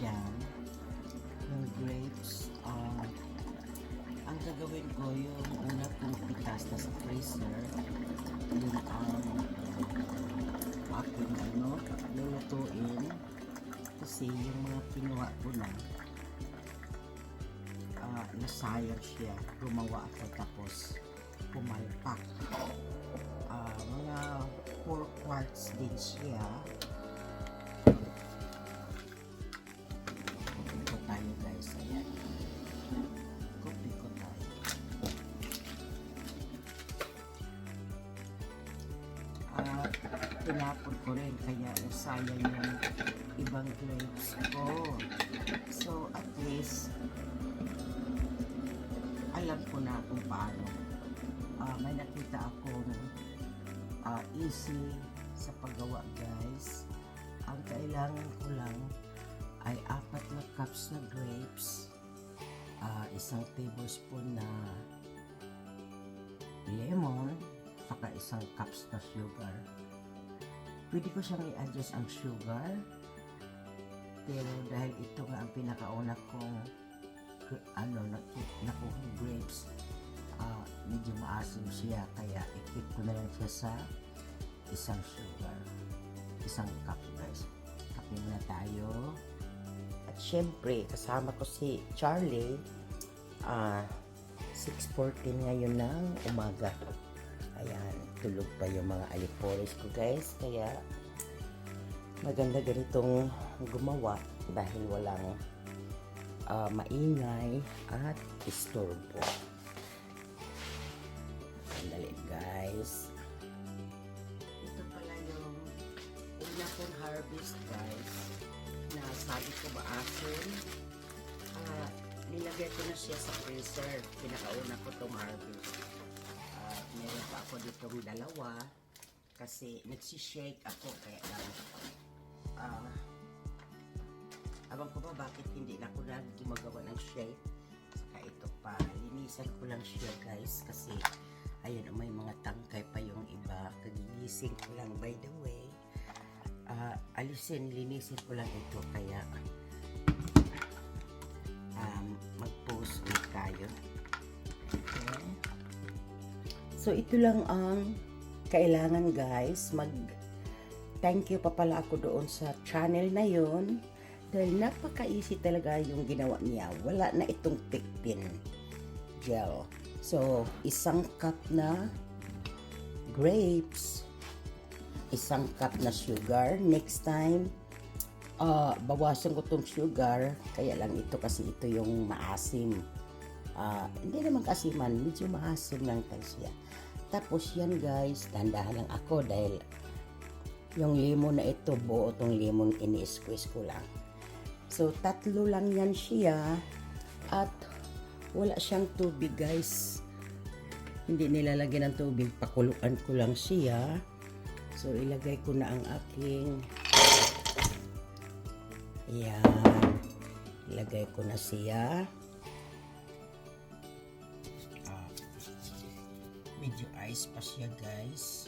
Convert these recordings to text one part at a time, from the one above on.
dyan. Yung grapes. ah, ang gagawin ko, yung una kong pitas na sa freezer, yung ang aking ano, lulutuin. Kasi yung mga kinuha ko na, ah, nasayang siya. Gumawa ako tapos pumalpak. Ah, mga 4 quarts din siya. Ko rin kaya nasayang yung ibang grapes ko. So at least alam ko na kung paano. Ah, may nakita akong ah, easy sa paggawa guys. Ang kailangan ko lang ay apat na cups na grapes, ah, isang tablespoon na lemon, saka isang cups na sugar. Pwede ko siyang i-adjust ang sugar, pero dahil ito nga ang pinakauna kong ano, naku- nakuhang grapes, ah, medyo maasim siya, kaya ikip ko na lang siya sa isang sugar. Isang cup guys. Kape muna tayo. At syempre, kasama ko si Charlie. Ah, 6.14 ngayon ng umaga. Ayan, tulog pa yung mga alipores ko guys. Kaya, maganda ganitong gumawa dahil walang ah, maingay at istorbo. Sandali guys. Ito pala yung una kong harvest guys na sabi ko maasin. Ah, nilagay ko na siya sa freezer. Pinakauna ko tong harvest. Ah, ako ditong dalawa kasi nagsishake ako kaya ah, abang ko ba bakit hindi na ako na gumagawa ng shake? Saka ito pa linisan ko lang siya guys kasi ayun may mga tangkay pa yung iba. Kagigising ko lang by the way Ah, alisin linisin ko lang ito kaya um, mag-post ulit tayo so ito lang ang kailangan guys. Mag thank you pa pala ako doon sa channel na yon dahil napaka-easy talaga yung ginawa niya. Wala na itong pekpin gel. So isang cup na grapes. Isang cup na sugar. Next time ah bawasan ko tong sugar. Kaya lang ito kasi ito yung maasim. Ah, hindi naman kasiman medyo maasim lang tayo siya tapos yan guys, dandahan lang ako dahil yung lemon na ito, buo tong lemon ini-squeeze ko lang. So, tatlo lang yan siya at wala siyang tubig guys. Hindi nilalagyan ng tubig, pakuluan ko lang siya. So, ilagay ko na ang aking Ayan. Ilagay ko na siya. Medyo ice pa siya guys.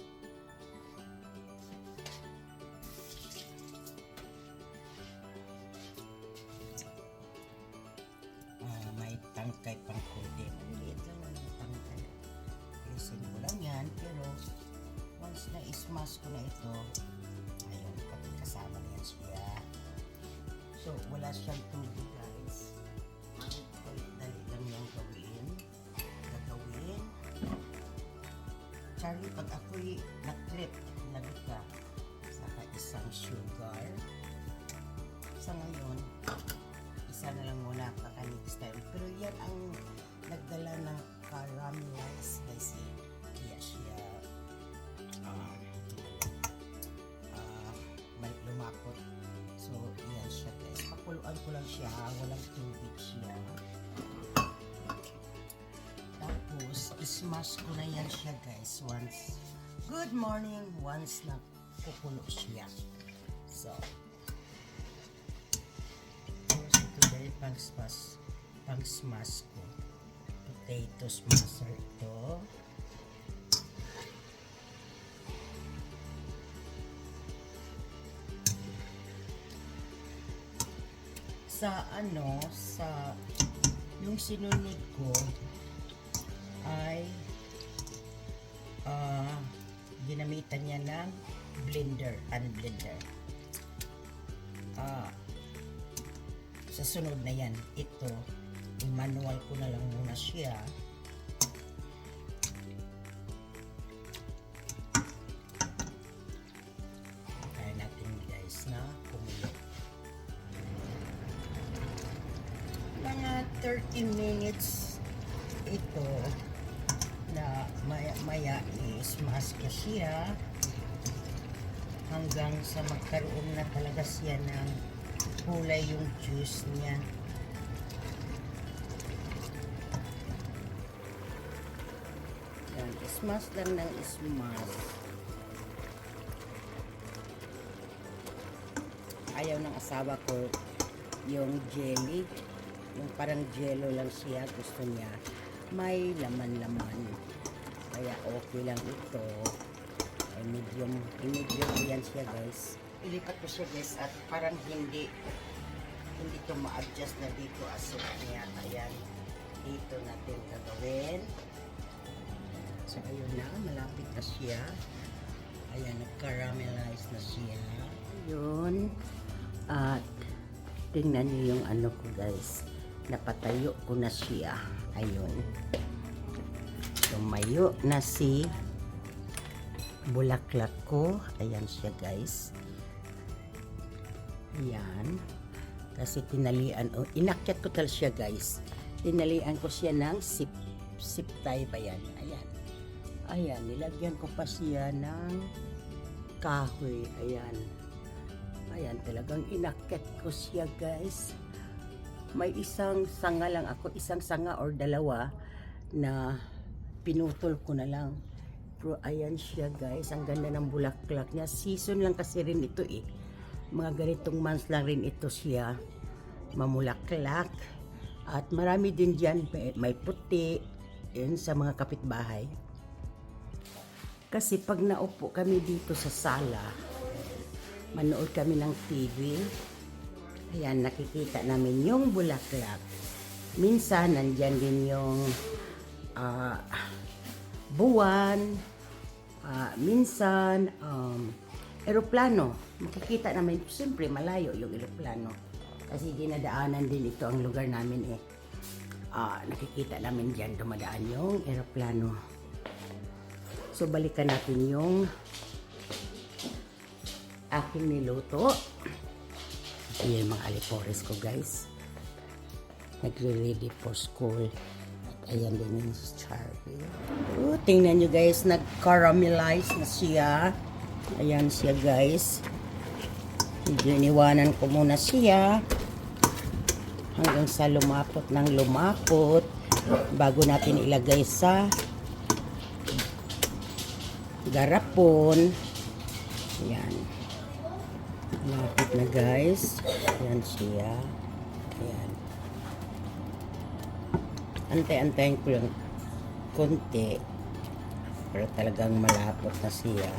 Ah, may tangkay pang konti maliit lang ang tangkay. Ilisin ko lang yan pero once na ismash ko na ito ayun pati kasama na yan siya. So wala siyang tubig Charlie, pag ako'y na-trip, lagot ka, saka isang sugar. Sa ngayon, isa na lang muna baka next time. Pero yan ang nagdala ng caramelize kasi kaya siya ah, ah, may lumakot. So, yan siya guys. Pakuluan ko lang siya, walang tubig ismash ko na yan siya guys once. Good morning once na kukulo siya. So, ito dahil pang smash, pang smash ko. Potato smasher ito. sa ano, sa yung sinunod ko ay ah ginamitan niya ng blender, hand blender. Ah, sa sunod na yan, ito, i-manual ko na lang muna siya. Kaya natin guys na kumulo. Mga 30 minutes ito na maya, maya is mask ko siya hanggang sa magkaroon na talaga siya ng kulay yung juice niya. Yan, ismas lang ng ismas. Ayaw ng asawa ko yung jelly. Yung parang jello lang siya. Gusto niya may laman-laman. Kaya okay lang ito. Ay medium, medium yan siya guys. Ilipat ko siya guys at parang hindi hindi to ma-adjust na dito as niya. Ayan. Dito natin gagawin. So, ayun na. Malapit na siya. Ayan, nag-caramelize na siya. Ayun. At, tingnan niyo yung ano ko, guys. Napatayo ko na siya. Ayun. Tumayo na si bulaklak ko. Ayan siya, guys. Ayan. Kasi tinalian, oh, inakyat ko tal siya, guys. Tinalian ko siya ng sip, sip tie ba yan? Ayan. Ayan, nilagyan ko pa siya ng kahoy. Ayan. Ayan, talagang inakyat ko siya, guys. May isang sanga lang ako, isang sanga or dalawa na pinutol ko na lang. Pero ayan siya, guys. Ang ganda ng bulaklak niya. Season lang kasi rin ito eh. Mga ganitong months lang rin ito siya. Mamulaklak. At marami din dyan, may, puti. Yun sa mga kapitbahay. Kasi pag naupo kami dito sa sala, manood kami ng TV, ayan, nakikita namin yung bulaklak. Minsan, nandyan din yung ah, buwan, ah, minsan, um, eroplano. Makikita namin, siyempre malayo yung eroplano. Kasi dinadaanan din ito ang lugar namin eh. Ah, nakikita namin dyan dumadaan yung eroplano. So, balikan natin yung aking niluto. Ayan mga alipores ko, guys. Nagre-ready for school. At ayan din yung Charlie. Oh, tingnan nyo, guys. Nag-caramelize na siya. Ayan siya, guys. Medyo iniwanan ko muna siya. Hanggang sa lumapot ng lumapot. Bago natin ilagay sa garapon. Ayan. Lapit na guys. Ayan siya. Ayan. Antay-antayin ko lang konti. Pero talagang malapot na siya.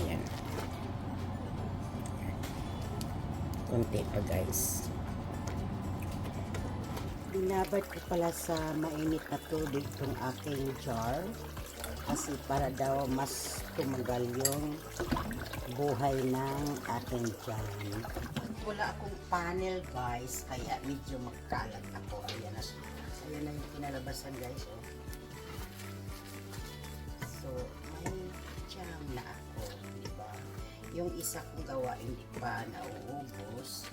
Ayan. Konti pa guys. Binabad ko pala sa mainit na tubig itong aking jar kasi para daw mas tumagal yung buhay ng aking jar. Wala akong panel guys kaya medyo magkalat ako. Ayan na siya. Ayan na yung kinalabasan guys. Oh. So, may jam na ako. Di ba? Yung isa kong gawa hindi pa nauubos.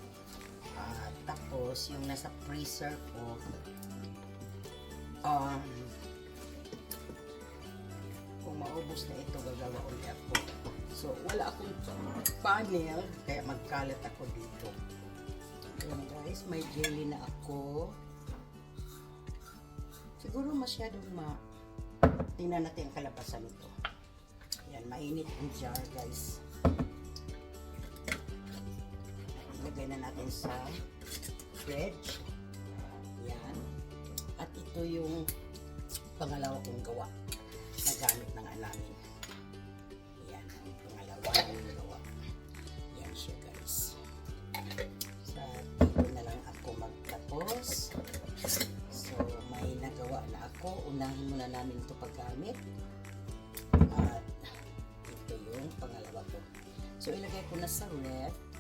Ah, tapos, yung nasa freezer ko, um, maubos na ito, gagawa ulit ako. So, wala akong panel, kaya magkalat ako dito. Ayan guys, may jelly na ako. Siguro masyadong ma... Tingnan natin ang kalabasan nito. Ayan, mainit ang jar guys. Ilagay na natin sa fridge. Yan. At ito yung pangalawa kong gawa namin. Yan ang pangalawa na nagawa. Yan siya guys. Sa dito na lang ako magtapos. So may nagawa na ako. Unahin muna namin ito paggamit. At ito yung pangalawa ko. So ilagay ko na sa left.